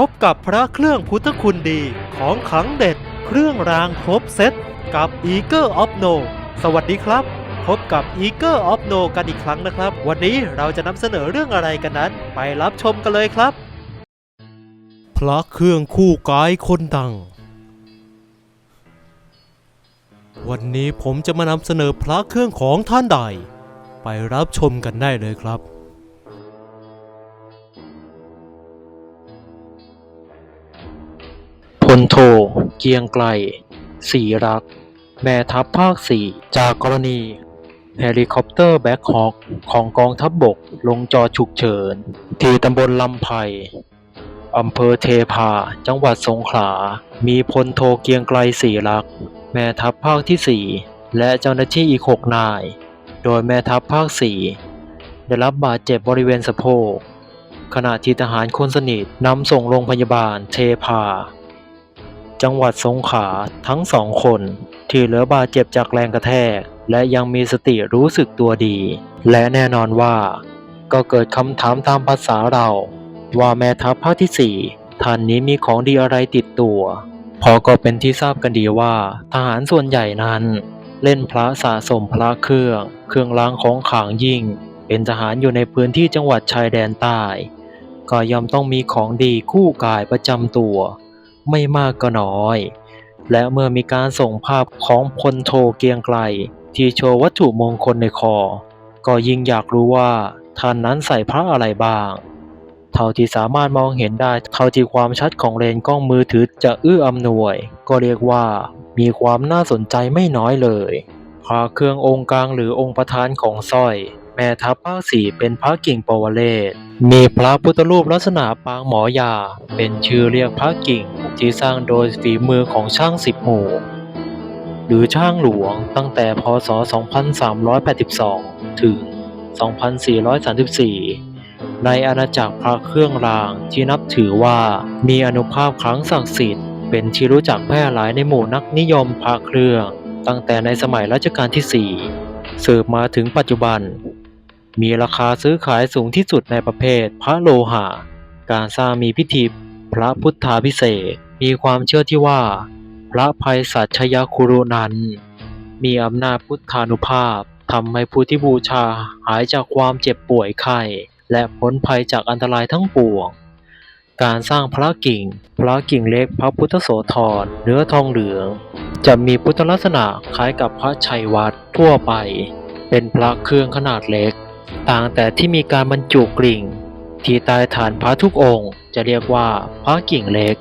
พบกับพระเครื่องพุทธคุณดีของขังเด็ด เครื่องรางครบเซตกับ e a g e of No สวัสดีครับ พบกับ e a g e of No กันอีกครั้งนะครับ วันนี้เราจะนำเสนอเรื่องอะไรกันนั้น ไปรับชมกันเลยครับ พระเครื่องคู่กายคนดัง วันนี้ผมจะมานำเสนอพระเครื่องของท่านใด ไปรับชมกันได้เลยครับ โท เกียงไกล สีรัก แม่ทัพภาคสี่จากกรณี เฮลิคอปเตอร์แบ็คฮอคของกองทัพบบกลงจอดฉุกเฉิน ที่ตำบลลำไพอำเภอเทพา จังหวัดสงขลา มีพลโทเกียงไกลสีรัก แม่ทัพภาคที่ 4 และเจ้าหน้าที่อีก 6 นาย โดยแม่ทัพภาค 4 ได้รับบาดเจ็บบริเวณสะโพกขณะที่ทหารคนสนิทนำส่งโรงพยาบาลเทพา จังหวัดสงขลาทั้งสองคน ที่เหลือบาดเจ็บจากแรงกระแทก และยังมีสติรู้สึกตัวดี และแน่นอนว่า ก็เกิดคำถามตามภาษาเรา ว่าแม่ทัพภาคที่ 4 ท่านนี้มีของดีอะไรติดตัว พอก็เป็นที่ทราบกันดีว่า ทหารส่วนใหญ่นั้น เล่นพระสะสมพระเครื่อง เครื่องรางของขลังยิ่ง เป็นทหารอยู่ในพื้นที่จังหวัดชายแดนใต้ ก็ย่อมต้องมีของดีคู่กายประจำตัว ไม่มากก็น้อย และเมื่อมีการส่งภาพของพลโทเกียงไกล ที่โชว์วัตถุมงคลในคอ ก็ยิ่งอยากรู้ว่าท่านนั้นใส่พระอะไรบ้าง เท่าที่สามารถมองเห็นได้เท่าที่ความชัดของเลนส์กล้องมือถือจะเอื้ออำนวย ก็เรียกว่ามีความน่าสนใจไม่น้อยเลยพระเครื่ององค์กลางหรือองค์ประธานของสร้อย แม่ทัพภาคสี่เป็นพระกิ่งปวเรศมีพระพุทธรูปลักษณะปางหมอยา เป็นชื่อเรียกพระกิ่งที่สร้างโดยฝีมือของช่างสิบหมู่ หรือช่างหลวงตั้งแต่พศ 2382 ถึง 2434 ในอาณาจักรพระเครื่องรางที่นับถือว่ามีอนุภาพครั้งศักดิ์สิทธิ์เป็นที่รู้จักแพร่หลายในหมู่นักนิยมพระเครื่อง ตั้งแต่ในสมัยรัชกาลที่ 4 สืบมาถึงปัจจุบัน มีราคาซื้อขายสูงที่สุดในประเภทพระโลหะ การสร้างมีพิธีพระพุทธาพิเศษมีความเชื่อที่ว่า พระภัยสัชยคุรุนั้น มีอำนาจพุทธานุภาพทำให้ผู้ที่บูชาหายจากความเจ็บป่วยไข้และพ้นภัยจากอันตรายทั้งปวง การสร้างพระกิ่ง พระกิ่งเล็กพระพุทธโสธรเนื้อทองเหลือง จะมีพุทธลักษณะคล้ายกับพระชัยวัดทั่วไป เป็นพระเครื่องขนาดเล็ก ต่างแต่ที่มีการบรรจุกริ่ง ที่ใต้ฐานพระทุกองค์จะเรียกว่าพระกิ่งเล็ก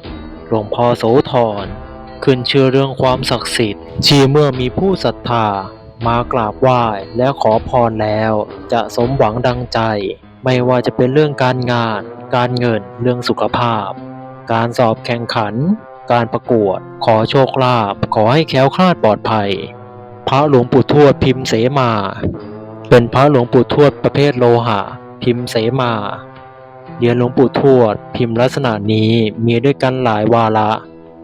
หลวงพ่อโสธร ขึ้นเชื่อเรื่องความศักดิ์สิทธิ์ที่เมื่อมีผู้ศรัทธามากราบไหว้และขอพรแล้ว จะสมหวังดังใจ ไม่ว่าจะเป็นเรื่องการงาน การเงินเรื่องสุขภาพ การสอบแข่งขัน การประกวด ขอโชคลาภขอให้แคล้วคลาดปลอดภัย พระหลวงปู่ทวดพิมพ์เสมา เป็นพระหลวงปู่ทวดประเภทโลหะ พิมพ์เสมา เรียญหลวงปู่ทวด พิมพ์ลักษณะนี้มีด้วยกันหลายวาระ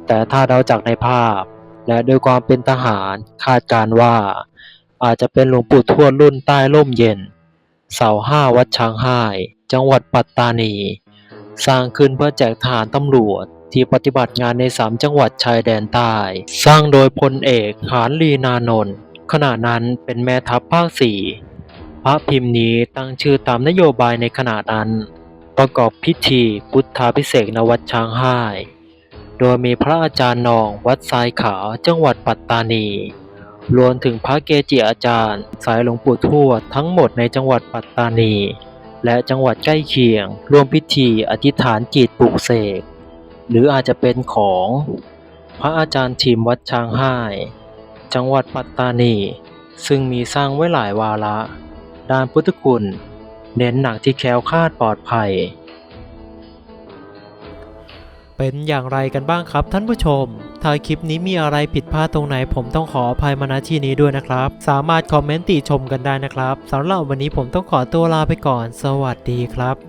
แต่ถ้าเราจากในภาพ และด้วยความเป็นทหารคาดการว่า อาจจะเป็นหลวงปู่ทวดรุ่นใต้ร่มเย็น เสาห้าวัดช้างห้จังหวัดปัตตานี สร้างขึ้นเพื่อแจกทหารตำรวจที่ปฏิบัติงานในสามจังหวัดชายแดนใต้ สร้างโดยพลเอกหานลีนานนท์ขณะนั้นเป็นแม่ทัพภาคสี่ พระพิมพ์นี้ตั้งชื่อตามนโยบายในขณะนั้น ประกอบพิธีพุทธาพิเศษกณวัดช้างห้ายโดยมีพระอาจารย์นองวัดทรายขาวจังหวัดปัตตานี รวมถึงพระเกจิอาจารย์ สายหลวงปู่ทวดทั้งหมดในจังหวัดปัตตานี และจังหวัดใกล้เคียงร่วมพิธีอธิษฐานจิตปลุกเสก หรืออาจจะเป็นของ พระอาจารย์ทีมวัดช้างห้ายจังหวัดปัตตานี ซึ่งมีสร้างไว้หลายวาระ ด้านพุทธคุณ เน้นหนักที่แคล้วคลาดปลอดภัย เป็นอย่างไรกันบ้างครับท่านผู้ชม ถ้าคลิปนี้มีอะไรผิดพลาดตรงไหนผมต้องขออภัยมาณที่นี้ด้วยนะครับ สามารถคอมเมนต์ติชมกันได้นะครับสำหรับวันนี้ผมต้องขอตัวลาไปก่อน สวัสดีครับ